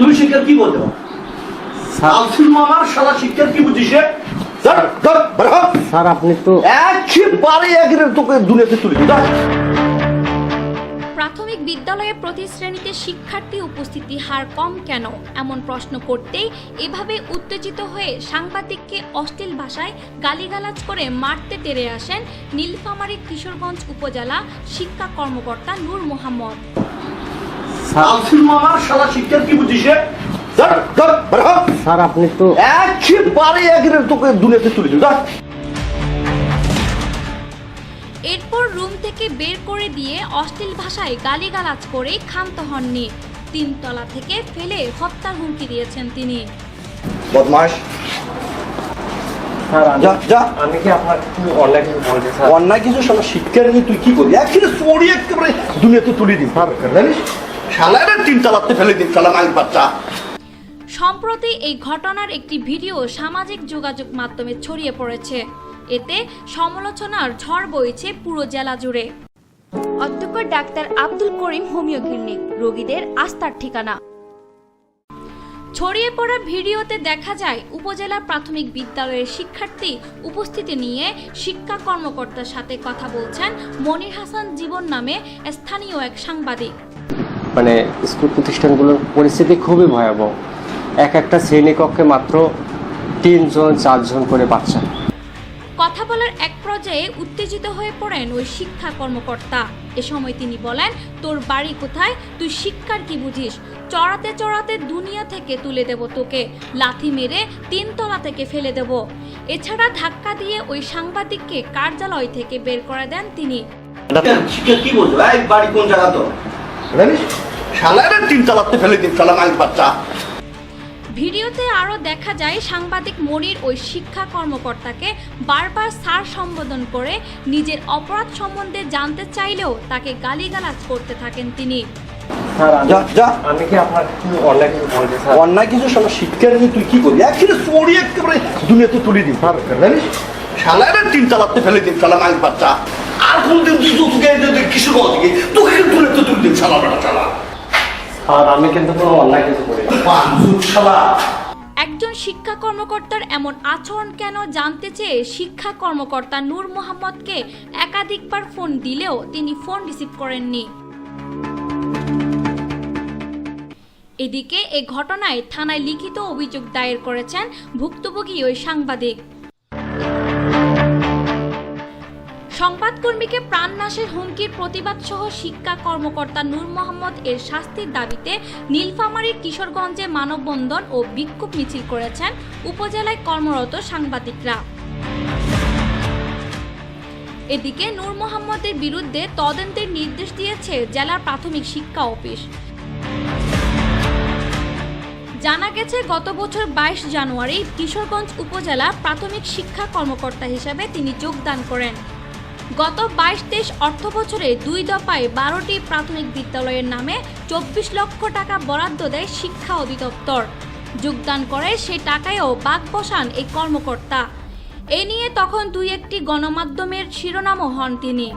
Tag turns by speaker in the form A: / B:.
A: তুমি শিক্ষার কি বলতে আলসুল মামার সারা শিক্ষার কি বুঝিস রে? ধর, ধর, বের হ।
B: স্যার আপনি তো
A: একেবারে একেবারে তোকে দুনিয়াতে তুলে
C: প্রাথমিক বিদ্যালয়ে প্রতি শ্রেণীতে শিক্ষার্থী উপস্থিতি হার কম কেন? এমন প্রশ্ন করতেই এভাবে উত্তেজিত হয়ে সাংবাদিককে অশ্লীল ভাষায় গালিগালাজ করে মারতে তেড়ে আসেন নীলফামারী কিশোরগঞ্জ উপজেলা শিক্ষা কর্মকর্তা নূর মোহাম্মদ।
A: আলসুল মামার সারা শিক্ষার কি বুঝিস রে? ধর, ধর, বের হ।
B: স্যার আপনি তো
A: একেবারে একেবারে তোকে দুনিয়াতে তুলে দিই
C: এরপর রুম থেকে বের করে দিয়ে অশ্লীল ভাষায় গালিগালাজ করে ক্ষান্ত হননি। তিনতলা থেকে ফেলে হত্যার হুমকি দিয়েছেন তিনি।
A: বদমাস
B: স্যার আমি-
A: যা যা।
B: আমি কি আপনার কিছু বলছি স্যার
A: অন্যায় কিছু শিক্ষা নিয়ে তুই কি করবি? একেবারে চড়ি একেবারে দুনিয়াতে তুলে দিই জানিস? শালারে তিন চালাতে ফেলে দিন বাচ্চা।
C: সম্প্রতি এই ঘটনার একটি ভিডিও সামাজিক যোগাযোগ মাধ্যমে ছড়িয়ে পড়েছে। এতে সমালোচনার ঝড় বইছে পুরো জেলা জুড়ে। অধ্যক্ষ doctor Abdul Karim homeo clinic রোগীদের আস্থার ঠিকানা। ছড়িয়ে পড়া ভিডিওতে দেখা যায় উপজেলা প্রাথমিক বিদ্যালয়ের শিক্ষার্থী উপস্থিতি নিয়ে শিক্ষা কর্মকর্তার সাথে কথা বলছেন মনির হাসান জীবন নামে স্থানীয় এক সাংবাদিক।
B: মানে স্কুল প্রতিষ্ঠানগুলোর পরিস্থিতি খুবই ভয়াবহ। এক একটা শ্রেণীকক্ষে মাত্র তিনজন চারজন করে বাচ্চা।
C: কথা বলার এক পর্যায়ে উত্তেজিত হয়ে পড়েন ওই শিক্ষা কর্মকর্তা। এ সময় তিনি বলেন তোর বাড়ি কোথায়? তুই শিক্ষার কি বুঝিস? চড়াতে চড়াতে দুনিয়া থেকে তুলে দেব তোকে। লাথি মেরে তিনতলা থেকে ফেলে দেব। এছাড়া ধাক্কা দিয়ে ওই সাংবাদিককে কার্যালয় থেকে বের করে দেন তিনি।
A: শিক্ষা কি এই বাড়ি কোন জায়গা তো জানিস? শালারে তিন চালাতে ফেলে দিন শালা মাইল বাচ্চা।
C: ভিডিওতে আরও দেখা যায় সাংবাদিক মনির ওই শিক্ষা কর্মকর্তাকে বারবার স্যার সম্বোধন করে নিজের অপরাধ সম্বন্ধে জানতে চাইলেও তাকে গালিগালাজ করতে থাকেন তিনি।
B: স্যার আমি-
A: যা যা।
B: কি আপনার কিছু অন্যায় কিছু বলছি স্যার?
A: অন্যায় কিছু শালা শিক্ষা নিয়ে তুই কি করবি একেবারে চড়ি একেবারে দুনিয়াতে তুলে দিন জানিস? শালারে তিন চালাতে ফেলে দিন শালা মাইল বাচ্চা। আর কোনদিন তুই তোকে কিছু কথা দিকে তোকে দুনিয়াতে তুলে দিন শালা বেটা শালা।
B: স্যার আমি কিন্তু কোনো অন্যায় কিছু করি
A: শালা।
C: একজন শিক্ষা কর্মকর্তার এমন আচরণ কেন জানতে চেয়ে শিক্ষা কর্মকর্তা নূর মোহাম্মদকে একাধিকবার ফোন দিলেও তিনি ফোন রিসিভ করেননি। এদিকে এ ঘটনায় থানায় লিখিত অভিযোগ দায়ের করেছেন ভুক্তভোগী ওই সাংবাদিক। সংবাদকর্মীকে প্রাণনাশের হুমকির প্রতিবাদ সহ শিক্ষা কর্মকর্তা নূর মোহাম্মদ এর শাস্তির দাবিতে নীলফামারীর কিশোরগঞ্জে মানববন্ধন ও বিক্ষোভ মিছিল করেছেন উপজেলায় কর্মরত সাংবাদিকরা। এদিকে নূর মোহাম্মদের বিরুদ্ধে তদন্তের নির্দেশ দিয়েছে জেলার প্রাথমিক শিক্ষা অফিস। জানা গেছে, গত বছর বাইশ জানুয়ারি কিশোরগঞ্জ উপজেলা প্রাথমিক শিক্ষা কর্মকর্তা হিসেবে তিনি যোগদান করেন। গত বাইশ তেইশ অর্থ বছরে দুই দফায় বারোটি প্রাথমিক বিদ্যালয়ের নামে চব্বিশ লক্ষ টাকা বরাদ্দ দেয় শিক্ষা অধিদপ্তর। যোগদান করে সে টাকায়ও বাক বসান এই কর্মকর্তা। এ নিয়ে তখন দুই একটি গণমাধ্যমের শিরোনামও হন তিনি।